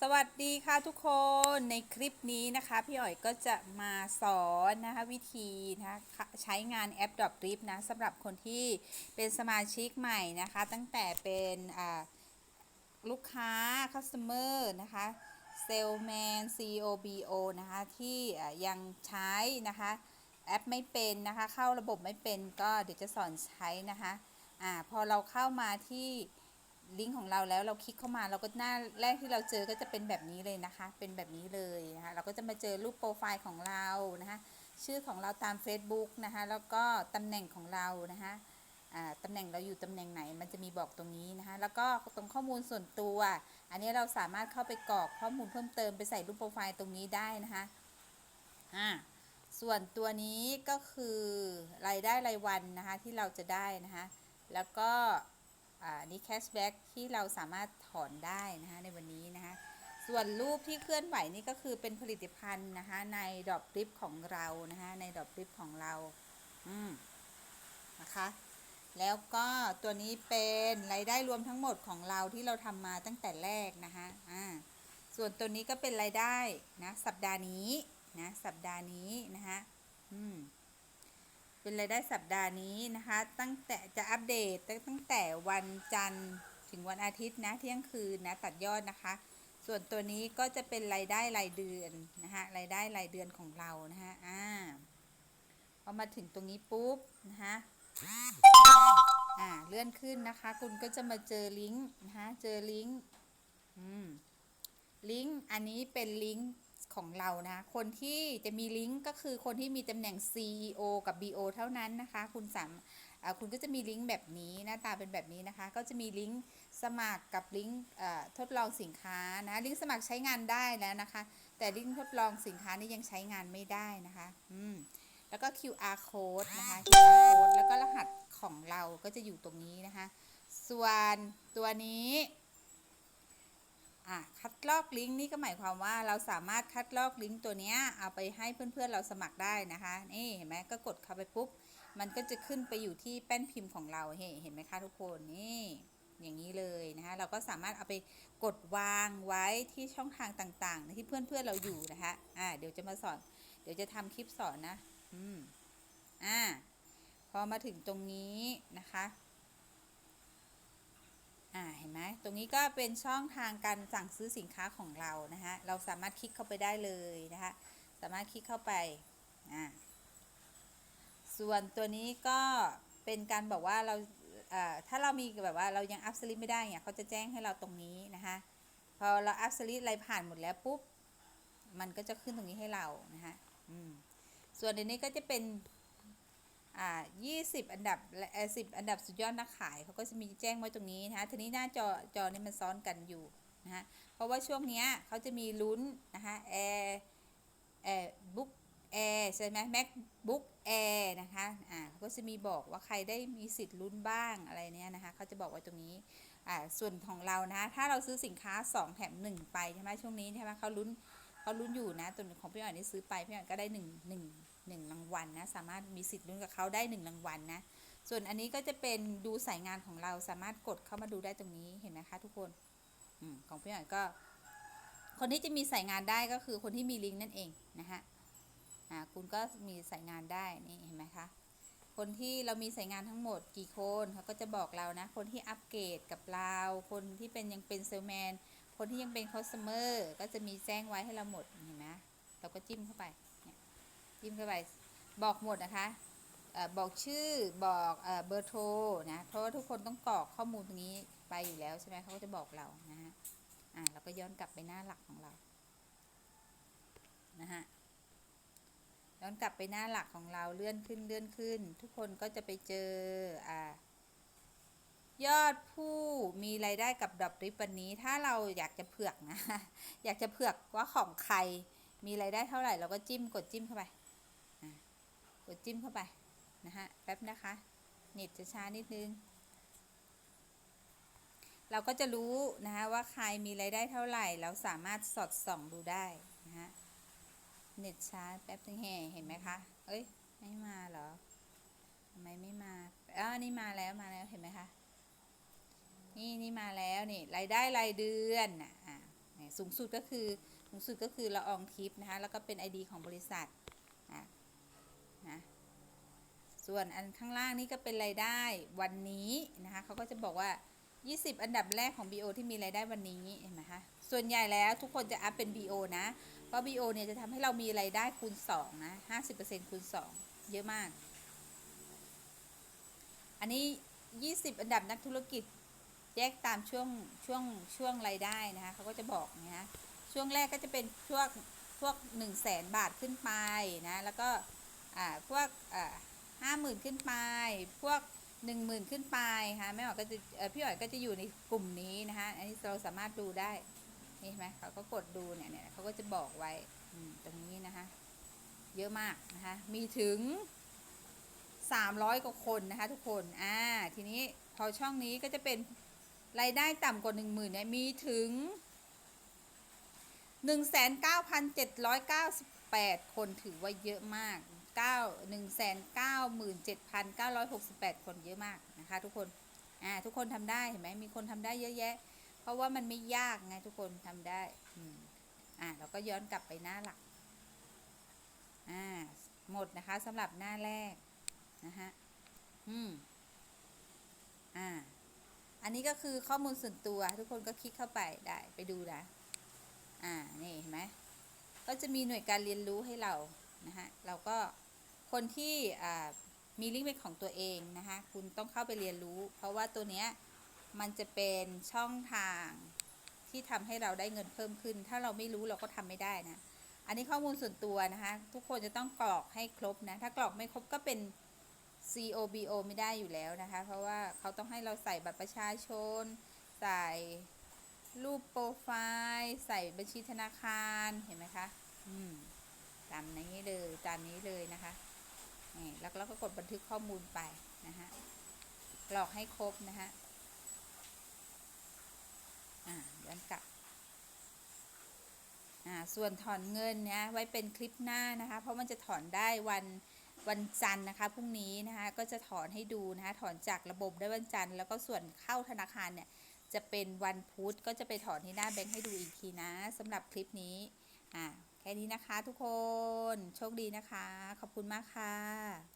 สวัสดีค่ะทุกคนในคลิปนี้นะคะ พี่อ๋อยก็จะมาสอนนะคะวิธีนะคะใช้งานแอป Drop Drip นะสำหรับคนที่เป็นสมาชิกใหม่นะคะ ตั้งแต่เป็นอ่าลูกค้า customer นะคะเซลแมน COBO นะคะที่อ่ายังใช้นะคะแอปไม่เป็นนะคะ เข้าระบบไม่เป็นก็เดี๋ยวจะสอนใช้นะคะอ่าพอเราเข้ามาที่ ลิงก์ของเราแล้วเราคลิกเข้ามาเราก็หน้าแรกที่เราเจอก็จะเป็นแบบนี้เลยนะคะ เป็นแบบนี้เลยนะคะเราก็จะมาเจอรูปโปรไฟล์ของเรานะคะชื่อของเราตาม Facebook นะคะแล้วก็ตำแหน่งของเรานะคะตำแหน่งเราอยู่ตำแหน่งไหนมันจะมีบอกตรงนี้นะคะแล้วก็ตรงข้อมูลส่วนตัว อันนี้เราสามารถเข้าไปกรอกข้อมูลเพิ่มเติมไปใส่รูปโปรไฟล์ตรงนี้ได้นะคะอ่าส่วนตัวนี้ก็คือรายได้รายวันนะคะที่เราจะได้นะคะแล้วก็ นี่แคชแบ็กที่เราสามารถถอนได้นะคะในวันนี้นะคะส่วนรูปที่เคลื่อนไหวนี่ก็คือเป็นผลิตภัณฑ์นะคะในดอกริปของเรานะคะในดอกริปของเราอืมนะคะแล้วก็ตัวนี้เป็นรายได้รวมทั้งหมดของเราที่เราทำมาตั้งแต่แรกนะคะอ่าส่วนตัวนี้ก็เป็นรายได้นะสัปดาห์นี้นะสัปดาห์นี้นะคะอืม เป็นรายได้สัปดาห์นี้นะคะ ตั้งแต่จะอัปเดตตั้งแต่วันจันทร์ถึงวันอาทิตย์นะเที่ยงคืนนะตัดยอดนะคะ ส่วนตัวนี้ก็จะเป็นรายได้รายเดือนนะคะรายได้รายเดือนของเรานะคะอ่าพอมาถึงตรงนี้ปุ๊บนะคะอ่าเลื่อนขึ้นนะคะ คุณก็จะมาเจอลิงก์นะคะเจอลิงก์อืมลิงก์อันนี้เป็นลิงก์ ของเรานะคนที่จะมีลิงก์ก็คือคนที่มีตำแหน่ง CEO กับ BO เท่านั้นนะคะ คุณสามคุณก็จะมีลิงก์แบบนี้หน้าตาเป็นแบบนี้นะคะ ก็จะมีลิงก์สมัครกับลิงก์ทดลองสินค้านะลิงก์สมัครใช้งานได้แล้วนะคะ แต่ลิงก์ทดลองสินค้านี่ยังใช้งานไม่ได้นะคะอืมแล้วก็ QR code นะคะ QR code แล้วก็รหัสของเราก็จะอยู่ตรงนี้นะคะ ส่วนตัวนี้ อะคัดลอกลิงก์นี่ก็หมายความว่าเราสามารถคัดลอกลิงก์ตัวนี้เอาไปให้เพื่อนๆเราสมัครได้นะคะนี่เห็นไหมก็กดเข้าไปปุ๊บ มันก็จะขึ้นไปอยู่ที่แป้นพิมพ์ของเราเห็นเห็นไหมคะทุกคนนี่อย่างนี้เลยนะคะเราก็สามารถเอาไปกดวางไว้ที่ช่องทางต่างๆ ที่เพื่อนๆเราอยู่นะคะอ่าเดี๋ยวจะมาสอน เดี๋ยวจะทำคลิปสอนนะอืมอ่าพอมาถึงตรงนี้นะคะ อ่าเห็นไหมตรงนี้ก็เป็นช่องทางการสั่งซื้อสินค้าของเรานะคะเราสามารถคลิกเข้าไปได้เลยนะคะสามารถคลิกเข้าไปอ่าส่วนตัวนี้ก็เป็นการบอกว่าเราเอ่อถ้าเรามีแบบว่าเรายังอัพสลิปไม่ได้เนี่ยเขาจะแจ้งให้เราตรงนี้นะคะพอเราอัพสลิปอะไรผ่านหมดแล้วปุ๊บมันก็จะขึ้นตรงนี้ให้เรานะคะอืมส่วนในนี้ก็จะเป็น อ่า20 อันดับเอ่อ10อันดับสุดยอดนักขายเขาก็จะมีแจ้งไว้ตรงนี้นะคะทีนี้หน้าจอจอนี่มันซ้อนกันอยู่นะคะเพราะว่าช่วงเนี้ยเขาจะมีลุ้นนะคะแอร์แอร์บุ๊กแอร์ใช่ไหม macbook air นะคะอ่าเขาก็จะมีบอกว่าใครได้มีสิทธิ์ลุ้นบ้างอะไรเนี้ยนะคะเขาจะบอกไว้ตรงนี้อ่าส่วนของเรานะถ้าเราซื้อสินค้า 2 แถม 1 ไปใช่ไหมช่วงนี้ใช่ไหมเขาลุ้นเขาลุ้นอยู่นะตัวของพี่อ่อนนี่ซื้อไปพี่อ่อนก็ได้1 1หนึ่งราง วัลนะสามารถมีสิทธิ์ลุ้นกับเขาได้หนึ่งรางวัลนะส่วนอันนี้ก็จะเป็นดูสายงานของเราสามารถกดเข้ามาดูได้ตรงนี้เห็นไหมคะทุกคนอของพี่หน่อยก็ คนที่จะมีสายงานได้ก็คือคนที่มีลิงก์นั่นเองนะฮะอ่าคุณก็มีสายงานได้นี่เห็นไหมคะคนที่เรามีสายงานทั้งหมดกี่คนเขาก็จะบอกเรานะ คนที่อัปเกรดกับเราคนที่เป็นยังเป็นเซลแมนคนที่ยังเป็นคอสเตอร์ก็จะมีแจ้งไว้ให้เราหมดเห็นไหมเราก็จิ้มเข้าไปเนี่ยจิ้มเข้าไป บอกหมดนะคะเออบอกชื่อบอกเบอร์โทรนะเพราะว่าทุกคนต้องกรอกข้อมูลตรงนี้ไปอยู่แล้วใช่ไหมเขาก็จะบอกเรานะฮะอ่าเราก็ย้อนกลับไปหน้าหลักของเรานะฮะย้อนกลับไปหน้าหลักของเราเลื่อนขึ้นเลื่อนขึ้น ทุกคนก็จะไปเจออ่ายอดผู้มีรายได้กับดอกริบวันนี้ ถ้าเราอยากจะเผือกนะ อยากจะเผือกว่าของใครมีรายได้เท่าไหร่เราก็จิ้มกดจิ้มเข้าไป กดจิ้มเข้าไปนะฮะแป๊บนะคะเน็ตจะช้านิดนึง เราก็จะรู้นะคะว่าใครมีรายได้เท่าไหร่ เราสามารถสอดส่องดูได้นะฮะเน็ตช้าแป๊บนึงแห่เห็นไหมคะ เอ้ยไม่มาเหรอทำไมไม่มาอ้านี่มาแล้วมาแล้วเห็นไหมคะนี่นี่มาแล้วนี่รายได้รายเดือนน่ะอะสูงสุดก็คือสูงสุดก็คือละอองทิพย์นะคะแล้วก็เป็น ID ของบริษัทนะ นะส่วนอันข้างล่างนี่ก็เป็นรายได้วันนี้นะคะเขาก็จะบอกว่า 20 อันดับแรกของ BO ที่มีรายได้วันนี้เห็นไหมคะส่วนใหญ่แล้วทุกคนจะอัพเป็น BO นะ เพราะ BO เนี่ยจะทำให้เรามีรายได้คูณ2นะ50%คูณ 2 เยอะมาก อันนี้ 20 อันดับนักธุรกิจแยกตามช่วงช่วงช่วงรายได้นะคะเขาก็จะบอกนะช่วงแรกก็จะเป็นพวกพวก1 0 0 0 0แสนบาทขึ้นไปนะแล้วก็ พวกอ่าห้าหมื่นขึ้นไป พวก1 0,000ขึ้นไปค่ะแม่หมอก็จะพี่อ๋อยก็จะอยู่ในกลุ่มนี้นะคะอันนี้เราสามารถดูได้นี่เห็นไหมเขาก็กดดูเนี่ยเนี่ยเขาก็จะบอกไว้ตรงนี้นะคะ เยอะมากนะคะมีถึง 300 กว่าคนนะคะทุกคนอ่าทีนี้พอช่องนี้ก็จะเป็นรายได้ต่ำกว่า 10,000เนี่ยมีถึง 19,798 คนถือว่าเยอะมาก 9 197,968 คนเยอะมากนะคะทุกคนอ่าทุกคนทำได้เห็นไหมมีคนทำได้เยอะแยะ เพราะว่ามันไม่ยากไงทุกคนทำได้อ่าเราก็ย้อนกลับไปหน้าหลักอ่าหมดนะคะสำหรับหน้าแรกนะฮะอืมอ่าอันนี้ก็คือข้อมูลส่วนตัวทุกคนก็คลิกเข้าไปได้ไปดูนะอ่านี่เห็นไหมก็จะมีหน่วยการเรียนรู้ให้เรานะฮะเราก็ คนที่มีลิงก์เป็นของตัวเองนะคะคุณต้องเข้าไปเรียนรู้ เพราะว่าตัวเนี้ยมันจะเป็นช่องทางที่ทำให้เราได้เงินเพิ่มขึ้น ถ้าเราไม่รู้เราก็ทำไม่ได้นะ อันนี้ข้อมูลส่วนตัวนะคะ ทุกคนจะต้องกรอกให้ครบนะ ถ้ากรอกไม่ครบก็เป็น COBO ไม่ได้อยู่แล้วนะคะ เพราะว่าเขาต้องให้เราใส่บัตรประชาชน ใส่รูปโปรไฟล์ ใส่บัญชีธนาคาร เห็นไหมคะ อืม ตามนี้เลย ตามนี้เลยนะคะ นี่แล้วเราก็กดบันทึกข้อมูลไปนะฮะกรอกให้ครบนะฮะอ่าย้อนกลับอ่าส่วนถอนเงินเนี่ยไว้เป็นคลิปหน้านะคะ เพราะมันจะถอนได้วันวันจันทร์นะคะพรุ่งนี้นะคะก็จะถอนให้ดูนะคะถอนจากระบบได้วันจันทร์แล้วก็ส่วนเข้าธนาคารเนี่ยจะเป็นวันพุธก็จะไปถอนที่หน้าแบงค์ให้ดูอีกทีนะสำหรับคลิปนี้อ่า แค่นี้นะคะทุกคน โชคดีนะคะ ขอบคุณมากค่ะ